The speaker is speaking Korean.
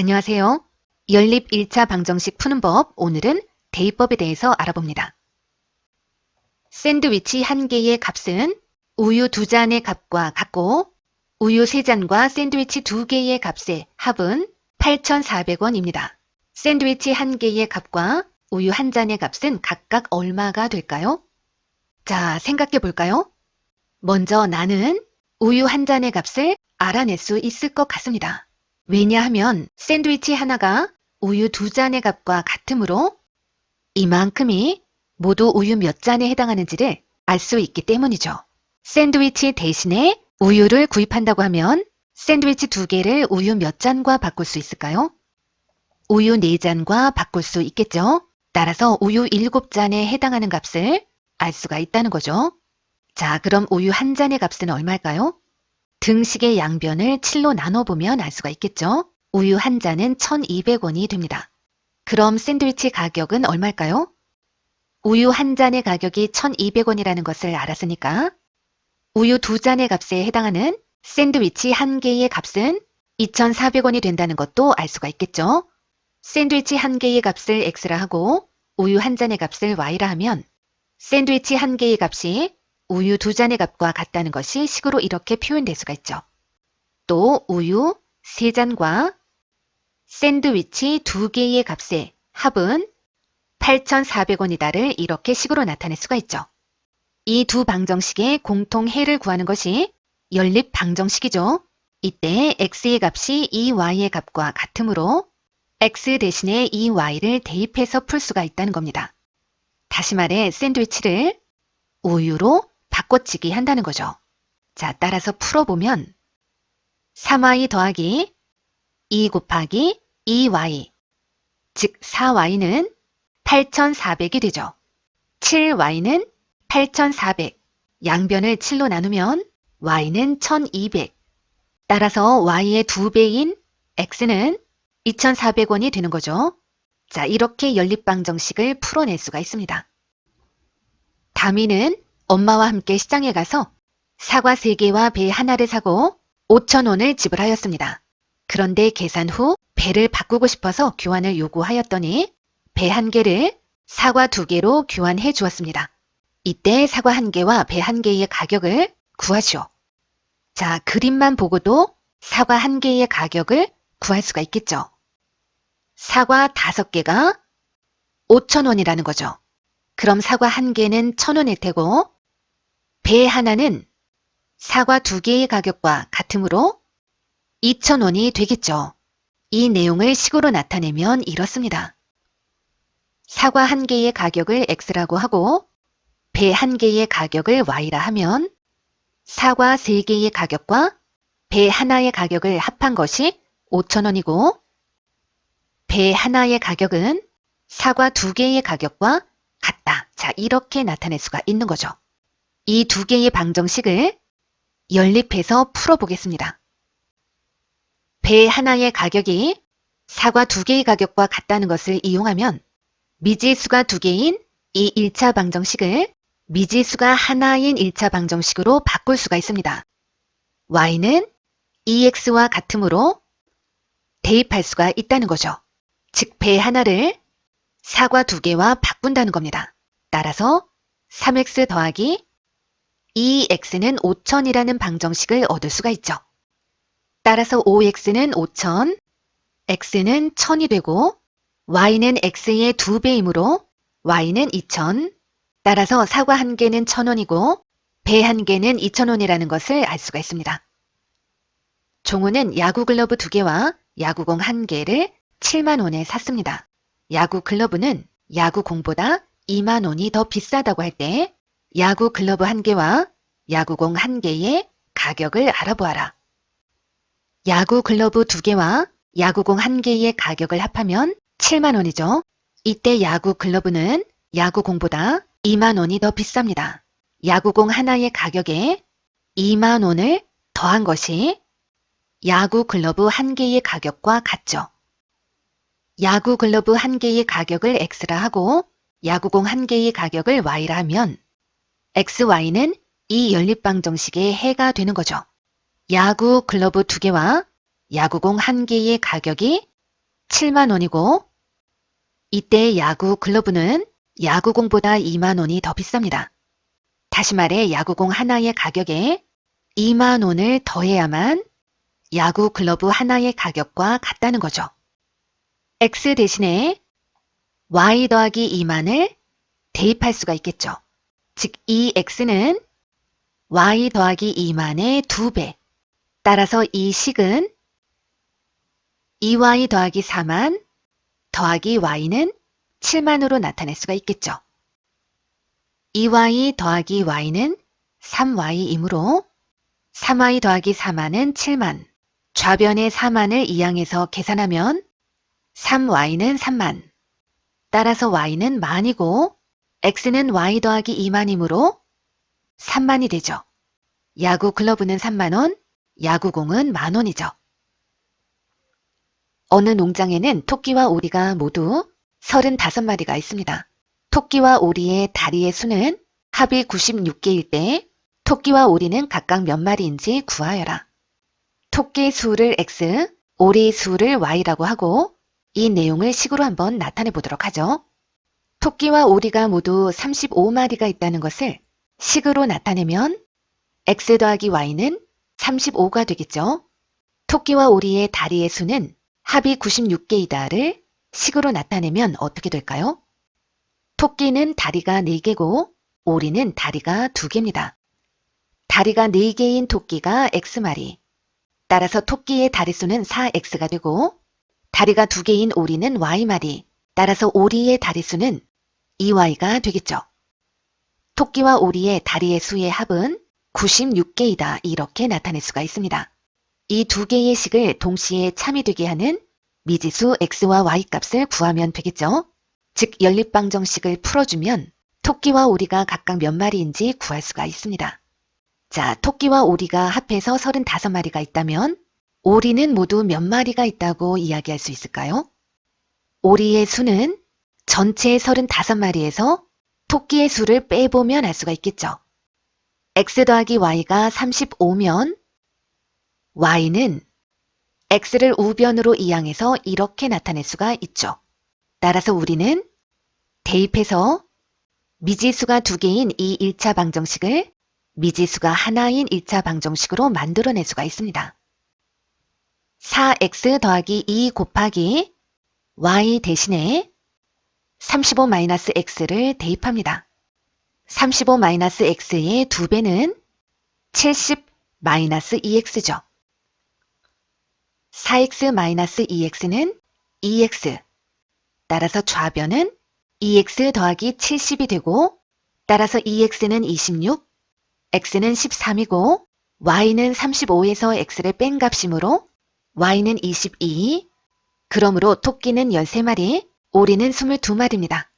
안녕하세요. 연립 1차 방정식 푸는 법, 오늘은 대입법에 대해서 알아봅니다. 샌드위치 한 개의 값은 우유 두 잔의 값과 같고 우유 세 잔과 샌드위치 두 개의 값의 합은 8,400원입니다. 샌드위치 한 개의 값과 우유 한 잔의 값은 각각 얼마가 될까요? 자, 생각해 볼까요? 먼저 나는 우유 한 잔의 값을 알아낼 수 있을 것 같습니다. 왜냐하면 샌드위치 하나가 우유 두 잔의 값과 같으므로 이만큼이 모두 우유 몇 잔에 해당하는지를 알 수 있기 때문이죠. 샌드위치 대신에 우유를 구입한다고 하면 샌드위치 두 개를 우유 몇 잔과 바꿀 수 있을까요? 우유 네 잔과 바꿀 수 있겠죠. 따라서 우유 일곱 잔에 해당하는 값을 알 수가 있다는 거죠. 자, 그럼 우유 한 잔의 값은 얼마일까요? 등식의 양변을 7로 나눠보면 알 수가 있겠죠. 우유 한 잔은 1200원이 됩니다. 그럼 샌드위치 가격은 얼마일까요? 우유 한 잔의 가격이 1200원이라는 것을 알았으니까 우유 두 잔의 값에 해당하는 샌드위치 한 개의 값은 2400원이 된다는 것도 알 수가 있겠죠. 샌드위치 한 개의 값을 x라 하고 우유 한 잔의 값을 y라 하면 샌드위치 한 개의 값이 우유 두 잔의 값과 같다는 것이 식으로 이렇게 표현될 수가 있죠. 또 우유 세 잔과 샌드위치 두 개의 값의 합은 8,400원이다를 이렇게 식으로 나타낼 수가 있죠. 이 두 방정식의 공통해를 구하는 것이 연립 방정식이죠. 이때 x의 값이 이 y의 값과 같으므로 x 대신에 이 y를 대입해서 풀 수가 있다는 겁니다. 다시 말해 샌드위치를 우유로 바꿔치기 한다는 거죠. 자, 따라서 풀어보면 3y 더하기 2 곱하기 2y 즉 4y는 8,400이 되죠. 7y는 8,400 양변을 7로 나누면 y는 1,200 따라서 y의 두 배인 x는 2,400원이 되는 거죠. 자, 이렇게 연립방정식을 풀어낼 수가 있습니다. 다미는 엄마와 함께 시장에 가서 사과 3개와 배 하나를 사고 5천원을 지불하였습니다. 그런데 계산 후 배를 바꾸고 싶어서 교환을 요구하였더니 배 한 개를 사과 두 개로 교환해 주었습니다. 이때 사과 한 개와 배 한 개의 가격을 구하시오. 자, 그림만 보고도 사과 한 개의 가격을 구할 수가 있겠죠. 사과 다섯 개가 5천원이라는 거죠. 그럼 사과 한 개는 천원일 테고 배 하나는 사과 두 개의 가격과 같으므로 2천원이 되겠죠. 이 내용을 식으로 나타내면 이렇습니다. 사과 한 개의 가격을 x라고 하고 배 한 개의 가격을 y라 하면 사과 세 개의 가격과 배 하나의 가격을 합한 것이 5천원이고 배 하나의 가격은 사과 두 개의 가격과 같다. 자, 이렇게 나타낼 수가 있는 거죠. 이 두 개의 방정식을 연립해서 풀어보겠습니다. 배 하나의 가격이 사과 두 개의 가격과 같다는 것을 이용하면 미지수가 두 개인 이 1차 방정식을 미지수가 하나인 1차 방정식으로 바꿀 수가 있습니다. y는 2x와 같으므로 대입할 수가 있다는 거죠. 즉, 배 하나를 사과 두 개와 바꾼다는 겁니다. 따라서 3x 더하기 2x는 5천이라는 방정식을 얻을 수가 있죠. 따라서 5x는 5천, x는 1000이 되고 y는 x의 두 배이므로 y는 2000, 따라서 사과 한 개는 1000원이고 배 한 개는 2000원이라는 것을 알 수가 있습니다. 종우는 야구 글러브 두 개와 야구공 한 개를 7만 원에 샀습니다. 야구 글러브는 야구공보다 2만 원이 더 비싸다고 할 때 야구 글러브 한 개와 야구공 한 개의 가격을 알아보아라. 야구 글러브 두 개와 야구공 한 개의 가격을 합하면 7만 원이죠. 이때 야구 글러브는 야구공보다 2만 원이 더 비쌉니다. 야구공 하나의 가격에 2만 원을 더한 것이 야구 글러브 한 개의 가격과 같죠. 야구 글러브 한 개의 가격을 x라 하고 야구공 한 개의 가격을 y라 하면 xy는 이 연립방정식의 해가 되는 거죠. 야구 글러브 두 개와 야구공 한 개의 가격이 7만 원이고 이때 야구 글러브는 야구공보다 2만 원이 더 비쌉니다. 다시 말해 야구공 하나의 가격에 2만 원을 더해야만 야구 글러브 하나의 가격과 같다는 거죠. X 대신에 Y 더하기 2만을 대입할 수가 있겠죠. 즉, 이 X는 Y 더하기 2만의 2배. 따라서 이 식은 2Y 더하기 4만 더하기 Y는 7만으로 나타낼 수가 있겠죠. 2Y 더하기 Y는 3Y이므로 3Y 더하기 4만은 7만. 좌변의 4만을 이항해서 계산하면 3Y는 3만. 따라서 Y는 만이고 X는 Y 더하기 2만이므로 3만이 되죠. 야구 글러브는 3만원, 야구공은 만원이죠. 어느 농장에는 토끼와 오리가 모두 35마리가 있습니다. 토끼와 오리의 다리의 수는 합이 96개일 때 토끼와 오리는 각각 몇 마리인지 구하여라. 토끼 수를 X, 오리 수를 Y라고 하고 이 내용을 식으로 한번 나타내 보도록 하죠. 토끼와 오리가 모두 35마리가 있다는 것을 식으로 나타내면 X 더하기 Y는 35가 되겠죠. 토끼와 오리의 다리의 수는 합이 96개이다를 식으로 나타내면 어떻게 될까요? 토끼는 다리가 4개고 오리는 다리가 2개입니다. 다리가 4개인 토끼가 X마리. 따라서 토끼의 다리수는 4X가 되고 다리가 2개인 오리는 Y마리. 따라서 오리의 다리수는 2Y가 되겠죠. 토끼와 오리의 다리의 수의 합은 96개이다 이렇게 나타낼 수가 있습니다. 이 두 개의 식을 동시에 참이 되게 하는 미지수 x와 y 값을 구하면 되겠죠. 즉 연립방정식을 풀어주면 토끼와 오리가 각각 몇 마리인지 구할 수가 있습니다. 자, 토끼와 오리가 합해서 35마리가 있다면 오리는 모두 몇 마리가 있다고 이야기할 수 있을까요? 오리의 수는 전체 35마리에서 토끼의 수를 빼보면 알 수가 있겠죠. x 더하기 y가 35면 y는 x를 우변으로 이항해서 이렇게 나타낼 수가 있죠. 따라서 우리는 대입해서 미지수가 두 개인 이 1차 방정식을 미지수가 하나인 1차 방정식으로 만들어낼 수가 있습니다. 4x 더하기 2 곱하기 y 대신에 35-x를 대입합니다. 35-x의 2배는 70-2x죠. 4x-2x는 2x. 따라서 좌변은 2x 더하기 70이 되고 따라서 2x는 26, x는 13이고 y는 35에서 x를 뺀 값이므로 y는 22, 그러므로 토끼는 13마리, 오리는 22마리입니다.